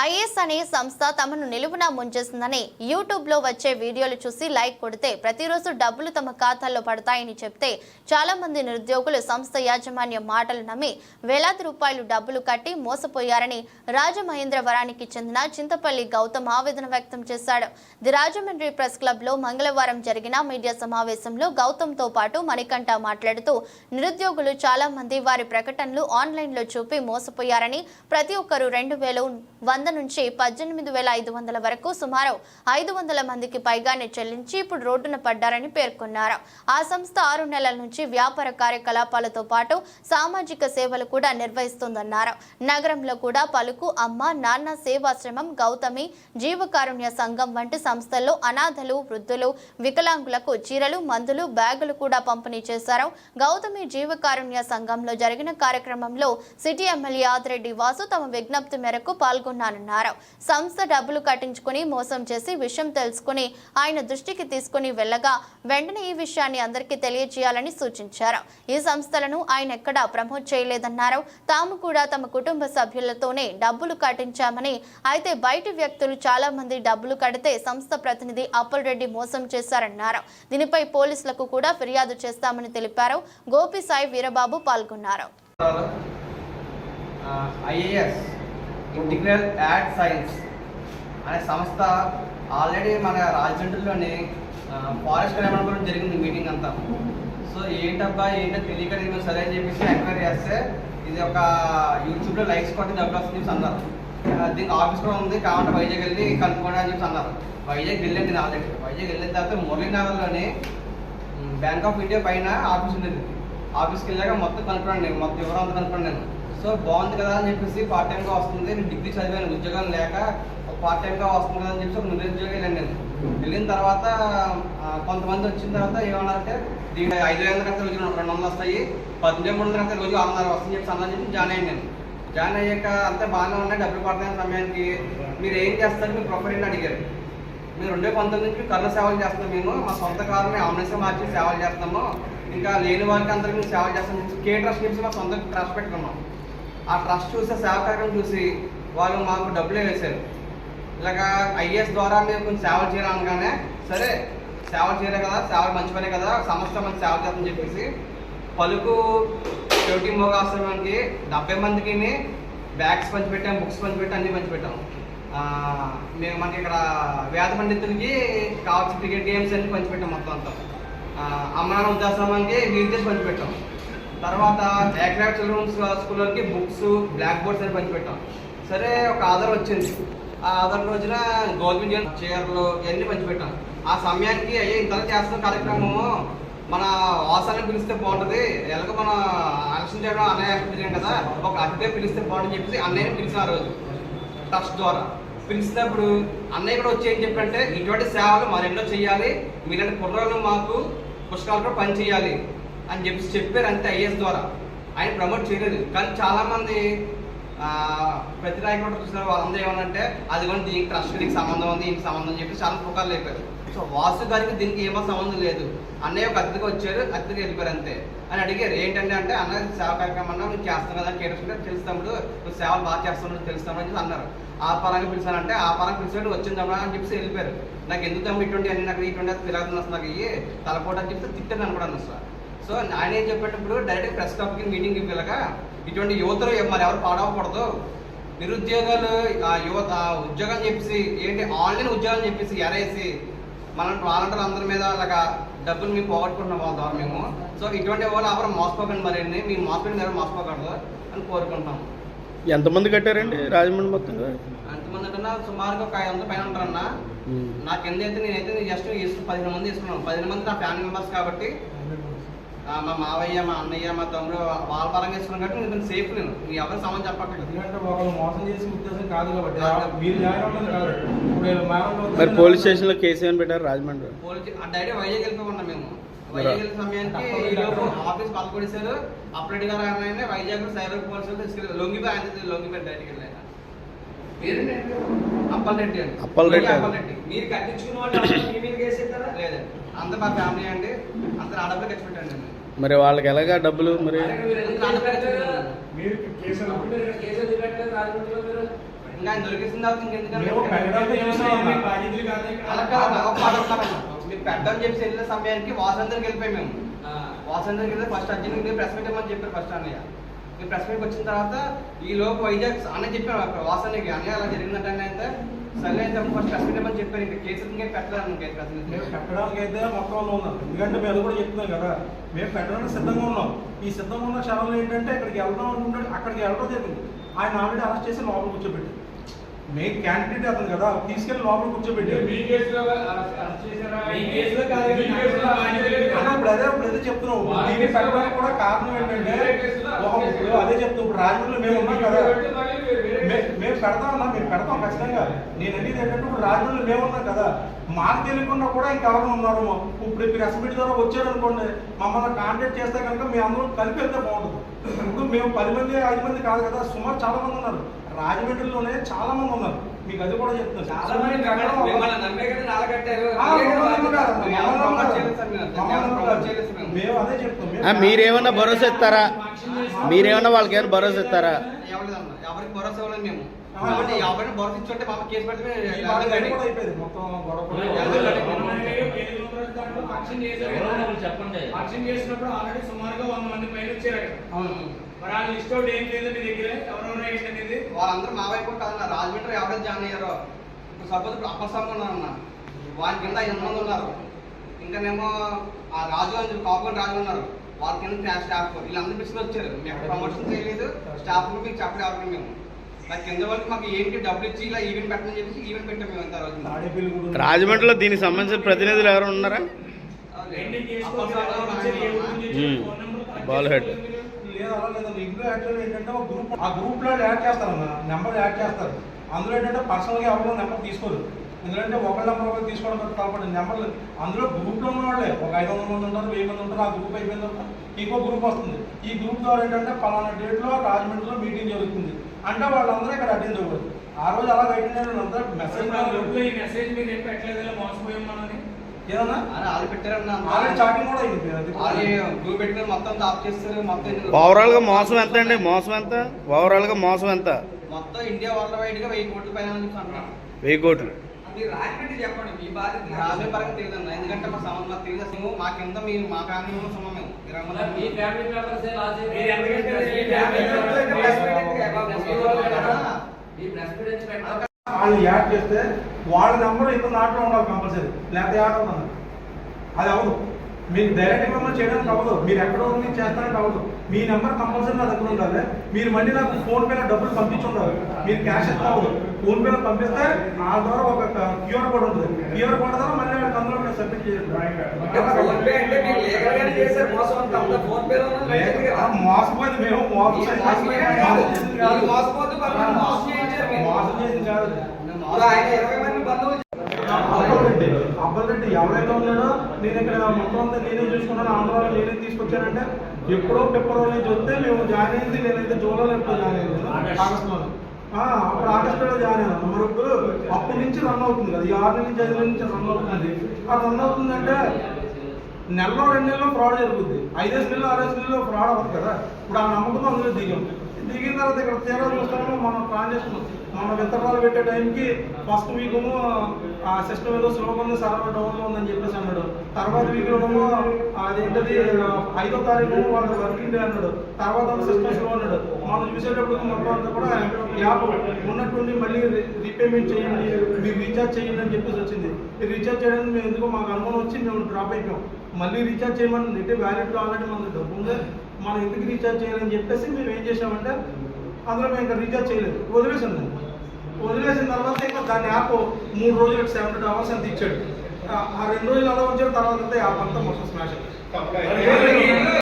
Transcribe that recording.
Is అనే సంస్థ తమను నిలువున ముంచేసిందని యూట్యూబ్లో వచ్చే వీడియోలు చూసి లైక్ కొడితే ప్రతిరోజు డబ్బులు తమ ఖాతాల్లో పడతాయని చెప్తే చాలా మంది నిరుద్యోగులు సంస్థ యాజమాన్యం మాటలు నమ్మి వేలాది రూపాయలు డబ్బులు కట్టి మోసపోయారని రాజమహేంద్రవరానికి చెందిన చింతపల్లి గౌతమ్ ఆవేదన వ్యక్తం చేశాడు. ది రాజమండ్రి ప్రెస్ క్లబ్లో మంగళవారం జరిగిన మీడియా సమావేశంలో గౌతమ్తో పాటు మణికంఠ మాట్లాడుతూ నిరుద్యోగులు చాలా మంది వారి ప్రకటనలు ఆన్లైన్లో చూపి మోసపోయారని ప్రతి ఒక్కరూ రెండు వేలు వంద నుంచి పద్దెనిమిది వేల ఐదు వందల వరకు సుమారు ఐదు వందల మందికి పైగానే చెల్లించి ఇప్పుడు రోడ్డున పడ్డారని పేర్కొన్నారు. ఆ సంస్థ ఆరు నెలల నుంచి వ్యాపార కార్యకలాపాలతో పాటు సామాజిక సేవలు కూడా నిర్వహిస్తోందన్నారు. నగరంలో కూడా పలుకు అమ్మ నాన్న సేవాశ్రమం గౌతమి జీవకారుణ్య సంఘం వంటి సంస్థల్లో అనాథలు వృద్ధులు వికలాంగులకు చీరలు మందులు బ్యాగులు కూడా పంపిణీ చేశారు. గౌతమి జీవకారుణ్య సంఘంలో జరిగిన కార్యక్రమంలో సిటీ ఎమ్మెల్యే ఆదిరెడ్డి వాసు తమ విజ్ఞప్తి మేరకు అన్నారు. సంస్థ డబ్బులు కట్టించుకుని మోసం చేసి విషయం తెలుసుకుని ఆయన దృష్టికి తీసుకుని వెళ్ళగా వెంటనే ఈ విషయాన్ని అందరికీ తెలియజేయాలని సూచించారు. ఈ సంస్థలను ఆయన ఎక్కడా ప్రమోట్ చేయలేదన్నారు. తాము కూడా తమ కుటుంబ సభ్యులతోనే డబ్బులు కట్టించామని అయితే బయటి వ్యక్తులు చాలా మంది డబ్బులు కడితే సంస్థ ప్రతినిధి అప్పల్ రెడ్డి మోసం చేశారన్నారు. దీనిపై పోలీసులకు కూడా ఫిర్యాదు చేస్తామని తెలిపారు. గోపి సాయి వీరబాబు పాల్గొన్నారు. ఐఏఎస్ ఇంటిగ్రల్ యాడ్ సైన్స్ అనే సంస్థ ఆల్రెడీ మన రాజమండ్రిలోని ఫారెస్ట్ నిర్మాణం జరిగింది మీటింగ్ అంతా. సో ఏంటబ్బా ఏంటో తెలియక నేను సరే అని చెప్పేసి ఎంక్వైరీ చేస్తే ఇది ఒక యూట్యూబ్లో లైక్స్ కొట్టి డబ్బులు వస్తుంది అన్నారు. దీనికి ఆఫీస్ కూడా ఉంది కావాలంటే వైజాగ్ వెళ్ళి కనుక్కోండి అని చెప్పి అన్నారు. వైజాగ్ వెళ్ళండి నేను ఆల్రెడీ వైజాగ్ వెళ్ళిన తర్వాత మురళీనగర్లోని బ్యాంక్ ఆఫ్ ఇండియా పైన ఆఫీస్ ఉండేది. ఆఫీస్కి వెళ్ళాక మొత్తం కనుక్కున్నాను నేను మొత్తం వివరం అంతా కనుక్కున్నాను నేను. సో బాగుంది కదా అని చెప్పేసి పార్ట్ టైంగా వస్తుంది. నేను డిగ్రీ చదివాను ఉద్యోగం లేక పార్ట్ టైంగా వస్తుంది కదా అని చెప్పేసి ఒక నిరుద్యోగం వెళ్ళాను నేను. వెళ్ళిన తర్వాత కొంతమంది వచ్చిన తర్వాత ఏమన్నారంటే దీని ఐదు వేల కడితే రోజు రెండు వందలు వస్తాయి పద్దెనిమిది మూడు వందలు రోజు ఆరున్నర వస్తుంది చెప్పి అన్న చెప్పి జాయిన్ అయ్యాను నేను. జాయిన్ అయ్యాక అంతే బాగానే ఉన్నాయి డబ్బులు పడుతున్న సమయానికి. మీరు ఏం చేస్తారు మీరు ప్రొఫైల్ ఏంటి అడిగారు. మేము రెండే పంతొమ్మిది నుంచి కర్ణ సేవలు చేస్తున్నాం మేము. మా సొంత కారుని అంబులెన్స్ మార్చి సేవలు చేస్తున్నాము. ఇంకా లేని వారికి అందరికీ సేవలు చేస్తాం కే ట్రస్ట్ నుంచి మా సొంత ట్రస్ట్ పెట్టుకున్నాం. ఆ ట్రస్ట్ చూసి సేవ చూసి వాళ్ళు మాకు డబ్బులే వేశారు. ఇలాగా ఐఏఎస్ ద్వారా మేము కొంచెం సేవలు చేయాలనగానే సరే సేవలు చేయలే కదా సేవలు మంచి పనే కదా సంస్థ మంచి సేవ చేద్దని చెప్పేసి పలుకు చెవిటి మోగాశ్రమానికి డెబ్బై మందికి బ్యాగ్స్ పంచిపెట్టాం బుక్స్ పంచిపెట్టాం అన్నీ పంచిపెట్టాం. మేము మనకి ఇక్కడ వేద పండితులకి కావాల్సిన క్రికెట్ గేమ్స్ అన్ని పంచిపెట్టాం మొత్తం అంతా. ఆ, అమ్మనాన్న వృద్ధాశ్రమానికి వీల్ పంచిపెట్టాం. తర్వాత ఏకరాక్ చిల్డ్రన్స్ స్కూల్లోకి బుక్స్ బ్లాక్ బోర్డ్స్ అని పంచిపెట్టాం. సరే ఒక ఆధార్ వచ్చింది. ఆ ఆధార్ రోజున గవర్నమెంట్ చీరలు ఇవన్నీ పంచిపెట్టాం. ఆ సమయానికి అయ్యే ఇంతలా చేస్తున్న కార్యక్రమము మన వాసాన్ని పిలిస్తే బాగుంటుంది. ఎలాగో మన ఎలక్షన్ చేయడం అన్నయ్య పిలిచాం కదా. ఒక అతిథి పిలిస్తే బాగుంటుంది చెప్పేసి అన్నయ్యని పిలిచిన ఆ రోజు. ట్రస్ట్ ద్వారా. పిలిచినప్పుడు అన్నయ్య కూడా వచ్చి ఏం చెప్పంటే ఇటువంటి సేవలు మరెన్నో చేయాలి మీలాంటి కుర్రాళ్ళు మాకు పుస్తకాలతో పని చేయాలి అని చెప్పి చెప్పారు అంతే ఐఎస్ ద్వారా. ఆయన ప్రమోట్ చేయలేదు. కానీ చాలామంది ప్రతి నాయకుడు చూసిన వాళ్ళందరూ ఏమనంటే అది కూడా దీనికి ట్రస్ట్ దీనికి సంబంధం ఉంది దీనికి సంబంధం చెప్పి చాలా పుకార్లు లేపారు సో వాసు గారికి దీనికి ఏమో సంబంధం లేదు. అన్నయ్య ఒక అతిథికి వచ్చారు అతిథికి వెళ్ళిపోయారు అంతే. అని అడిగారు ఏంటంటే అంటే అన్న సేవ కార్యక్రమం అన్నా నువ్వు చేస్తావు కదా కేటర్స్గా తెలుస్తాడు నువ్వు సేవలు బాగా చేస్తావు తెలుస్తావు అని చెప్పి అన్నారు. ఆ పరంగా పిలిచానంటే ఆ పరంగా పిలిచాడు వచ్చిందమ్మా అని చెప్పి వెళ్ళిపోయారు. నాకు ఎందుకు తమ్ముడు ఇటువంటి అన్ని నాకు ఇటువంటి తిరగదు అసలు నాకు ఇవి తలపోటు అని చెప్తే తిట్టాను అనుకోవడం సార్. సో ఏం చెప్పేటప్పుడు డైరెక్ట్ ప్రెస్ క్లబ్కి మీటింగ్కి వెళ్ళక ఇటువంటి యువతలు మరి ఎవరు పాడవకూడదు. నిరుద్యోగాలు ఆ యువత ఆ ఉద్యోగం చెప్పేసి ఏంటి ఆన్లైన్ ఉద్యోగం చెప్పేసి ఎరేసి మన వాలంటీర్లు అందరి మీద అలాగా డబ్బులు మేము పోగొట్టుకుంటున్నాం వాళ్ళ ద్వారా మేము. సో ఇటువంటి వాళ్ళు ఎవరు మోసపోకండి మరి మీ మోసపోయిన ఎవరు మోసపోకూడదు అని కోరుకుంటున్నాం. ఎంతమంది కట్టారండి రాజమండ్రి మొత్తంగా? అంతమంది అంటే సుమారుగా ఒక ఐదు వందల పైన ఉంటారన్న. నాకు ఎంతైతే నేనైతే జస్ట్ ఇస్తు పదిహేను మంది ఇస్తున్నాను పదిహేను మంది నా ఫ్యామిలీ మెంబర్స్ కాబట్టి మా మావయ్య మా అన్నయ్య మా తమ్ముడు వాళ్ళ పరంగా ఇస్తున్నాను కాబట్టి నేను సేఫ్ నేను. మీ ఎవరు ఎందుకంటే ఒకళ్ళు మోసం చేసే ఉద్దేశం కాదు కాబట్టి మీరు కాదు. ఇప్పుడు పోలీస్ స్టేషన్లో కేసు ఏమని పెట్టారు? రాజమండ్రి పోలీసు ఆ డైరెక్ట్ వైజాగ్ వెళ్ళిపోకుండా మేము. వైజాగ్ వెళ్ళిన సమయానికి ఈ లోపు ఆఫీస్ పలకొడిసారు అప్రెడ్ గారు ఆయన వైజాగ్ సైబర్ పోలీసులు తీసుకెళ్ళి లొంగిపోయి ఆయన లొంగిపోయి డైరెక్ట్ వెళ్ళి ఆయన అప్పల్ రెడ్డి అండి? అప్పల్ రెడ్డి. అప్పల్ రెడ్డి మీరు కట్టించుకున్న వాళ్ళు ఎవరైనా మీ మీద కేసేస్తారా లేదండి. అంత మా ఫ్యామిలీ అండి. అంత ఆడపిల్ల ఖర్చు పెట్టండి నేను. మరి వాళ్ళకి ఎలాగా డబ్బులు మరి? పెట్టని చెప్పి వెళ్ళిన సమయానికి వాసందరికి వెళ్ళిపోయాం మేము. వాసందరికి వెళ్తే ఫస్ట్ అర్జున్ మీరు ప్రెస్ మీట్ ఇవ్వమని చెప్పారు ఫస్ట్ అన్నయ్య. మీరు ప్రెస్ మీట్కి వచ్చిన తర్వాత ఈ లోపు వైజాగ్ అన్నయ్య చెప్పాను అక్కడ వాసన్నకి అన్నయ్య అలా జరిగిందంటే అయితే సరే అయితే ఫస్ట్ చెప్పారు. ఇంకా కేసు ఇంకా మేము పెట్టడానికి అయితే మొత్తంలో ఉన్నాం. ఎందుకంటే మేము కూడా చెప్తున్నాం కదా మేము పెట్టడానికి సిద్ధంగా ఉన్నాం. ఈ సిద్ధంగా ఉన్న క్షణంలో ఏంటంటే ఇక్కడికి వెళ్దాం అనుకుంటే అక్కడికి వెళ్ళడం జరిగింది ఆయన ఆల్రెడీ అరెస్ట్ చేసి లోపల కూర్చోబెట్టి మెయిన్ క్యాండిడేట్ అతను కదా తీసుకెళ్ళి లోపల కూర్చోబెట్టి కేసులో కేసులో కేసులో కేసులో ఇప్పుడు అదే ఇప్పుడు అదే చెప్తున్నాం. కేసులో పెట్టడానికి కూడా కారణం ఏంటంటే కేసులో అదే చెప్తాం ఇప్పుడు రాజమండ్రిలో మేము ఉన్నాం కదా. మే-. మేము పెడతాం అన్నా మేము పెడతాం ఖచ్చితంగా. నేను అనేది ఏంటంటే ఇప్పుడు రాజమండ్రిలో మేము ఉన్నాం కదా. మాకు తెలియకుండా కూడా ఇంకెవరు ఉన్నారు ఇప్పుడు ఇప్పుడు అసెంబ్లీ ద్వారా వచ్చారు అనుకోండి మమ్మల్ని కాంటాక్ట్ చేస్తే కనుక మేము అందరం కలిపి వెళ్తే బాగుంటుంది. ఇప్పుడు మేము పది మంది ఐదు మంది కాదు కదా సుమారు చాలా మంది ఉన్నారు. రాజమండ్రిలోనే చాలా మంది ఉన్నారు. మీకు అది కూడా చాలా మంది మీరే. కాదు, మేము అదే చెప్తాం మీరేమన్నా భరోసా ఇస్తారా? మీరేమన్నా వాళ్ళకి ఏమైనా భరోసా ఇస్తారా? ఎవరికి భరోసా ఇవ్వలేదు మేము. అంటే. ఎవరైనా భరోసా ఇచ్చుంటే మా కేసు పెడితే. చెప్పండి. చేసినప్పుడు ఆల్రెడీ సుమారుగా వంద మంది పైన వచ్చారు. మరి ఆ లిస్ట్ అవుట్ ఏం లేదు మీ దగ్గర? ఎవరెవరో ఏంటనేది వాళ్ళందరూ మా వైపు కాదన్న. రాజమండ్రి ఎవరైతే జాయిన్ అయ్యారో? ఇప్పుడు సపోజ్ ఇప్పుడు అప్పర్ సమ్ ఉన్నారన్న. వాళ్ళ కింద ఐదు మంది ఉన్నారు. ఇంకానేమో ఆ రాజు అని చెప్పి కాపుకొని రాజు ఉన్నారు. క్లాస్ స్టాఫ్ వీళ్ళందరూ పిలిచి వచ్చారు. మేము ప్రమోషన్ చేయలేదు. స్టాఫ్ మీకు చెప్పలేదు మేము. రాజమండ్రిలో దీనికి సంబంధించిన ప్రతినిధులు ఎవరు ఉన్నారా? Ball head. ఆ గ్రూప్లో యాడ్ చేస్తారు అన్న. నెంబర్ యాడ్ చేస్తారు. అందులో ఏంటంటే పర్సనల్గా ఎవరో నెంబర్ తీసుకోరు. ఎందుకంటే ఒకళ్ళ నెంబర్ ఒకరు తీసుకోవడం కాబట్టి నెంబర్లు. అందులో గ్రూప్లో ఉన్న వాళ్ళే ఒక ఐదు వందల మంది ఉంటారు వెయ్యి మంది ఉంటారు ఆ గ్రూప్ అయిపోయిన తర్వాత ఇంకో గ్రూప్ వస్తుంది. ఈ గ్రూప్ ద్వారా ఏంటంటే పలానా డేట్లో రాజమండ్రిలో మీటింగ్ జరుగుతుంది. అంటే వాళ్ళందరూ ఇక్కడ అటెండ్ అవ్వదు ఆ రోజు అలా అటెండ్ అయిన అందరూ మెసేజ్ గ్రూప్లో మెసేజ్ మీరు ఏం పెట్టలేదు? ఇలా మోసపోయాం మనని ఏదన్నా వాళ్ళు పెట్టారన్న. ఆల్రెడీ చాటింగ్ కూడా అయింది. గ్రూప్ పెట్టిన మొత్తం ఆఫ్ చేస్తారు మొత్తం ఓవరాల్గా మోసం ఎంత అండి? మోసం ఎంత? ఓవరాల్గా మోసం ఎంత? మొత్తం ఇండియా వరల్డ్ వైడ్గా వెయ్యి కోట్ల పైన వెయ్యి కోట్లు. మీరు చెప్పండి మీ బాధ్యత రాజే పరంగా తెలియదు ఎందుకంటే మా మాకు తెలియదు. అసలు మా కింద మీరు మా ఫ్యామిలీ ఉన్న మేము మీ ఫ్యామిలీ మెంబర్స్ వాళ్ళు యాడ్ చేస్తే వాళ్ళ నెంబర్ ఇంత నాట్లో ఉండాలి కంపల్సరీ లేకపోతే యాడ్ అవుతుంది. అది అవ్వదు మీకు డైరెక్ట్ మిమ్మల్ని చేయడానికి అవ్వదు. మీరు ఎక్కడో ఉంది చేస్తానికి అవ్వదు. మీ నెంబర్ కంపల్సరీ నా దగ్గర ఉండాలి. మీరు మళ్ళీ నాకు ఫోన్ పేలో డబ్బులు పంపించి ఉండాలి. మీరు క్యాష్ ఇస్తే అవ్వదు. ఫోన్ పేలో పంపిస్తే ఆ ద్వారా ఒక క్యూఆర్ కోడ్ ఉంటుంది. క్యూఆర్ కోడ్ ద్వారా మళ్ళీ వాళ్ళకి అందులో మీరు సబ్మిట్ మీరు. చేయాలి మోసపోయింది మేము. మోసం మీరు. మోసం చేసింది కాదు. రెడ్డి రెడ్డి ఎవరైతే ఉన్నాడో నేను ఇక్కడ మొత్తం అంతా నేనే చూసుకున్నాను ఆంధ్రాలో నేనే తీసుకొచ్చానంటే ఎప్పుడో ఫిబ్రవరి నుంచి వస్తే మేము జాయిన్ అయింది నేనైతే జూలైలో ఎప్పుడో జాయిన్ అయింది ఆగస్టులో అప్పుడు ఆగస్టులో జాయిన్ అయ్యాను. మరి ఇప్పుడు అప్పటి నుంచి రన్ అవుతుంది కదా ఈ ఆరు నెలల నుంచి ఐదు నెలల నుంచి రన్ అవుతుంది. ఆ రన్ అవుతుందంటే నెలలో రెండు నెలల్లో ఫ్రాడ్ జరుగుద్ది. ఐదేసి నెలలు ఆరేసి నెలల్లో ఫ్రాడ్ అవ్వదు కదా. ఇప్పుడు ఆ నమ్మకంతో అందులో దిగాం. దిగిన తర్వాత ఇక్కడ తీరా చూస్తాము మనం ప్లాన్ చేసుకున్నాం. మన విత్తనాలు పెట్టే టైంకి ఫస్ట్ వీక్ ఆ సిస్టమ్ ఏదో స్లోగా ఉంది సర్వర్ డౌన్లో ఉందని చెప్పేసి అన్నాడు. తర్వాత వీక్ లోనేమో అదేంటది ఐదో తారీఖు వాళ్ళ వర్కింగ్ డే అన్నాడు. తర్వాత సిస్టమ్ స్లో అన్నాడు. మనం చూసేటప్పుడు మొత్తం అంతా కూడా యాప్ ఉన్నటువంటి మళ్ళీ రీపేమెంట్ చేయండి మీరు రీఛార్జ్ చేయండి అని చెప్పేసి వచ్చింది. ఈ రీఛార్జ్ చేయడానికి మేము ఎందుకో మాకు అనుమానం వచ్చి మేము డ్రాప్ అయిపోయాం. మళ్ళీ రీఛార్జ్ చేయమని అంటే వ్యాలిడ్ ఆల్రెడీ మనకు డబ్బు ఉంది. మనం ఎందుకు రీఛార్జ్ చేయాలని చెప్పేసి మేము ఏం చేసామంటే అందులో మేము ఇంకా రీఛార్జ్ చేయలేదు. వదిలేసాం దాన్ని వదిలేసిన తర్వాత ఇంకా దాని యాప్ మూడు రోజులకు హండ్రెడ్ అవర్స్ అంత ఇచ్చాడు ఆ- రెండు రోజులు అలా ఉంచిన తర్వాత యాప్ అంతా మొత్తం స్మాష్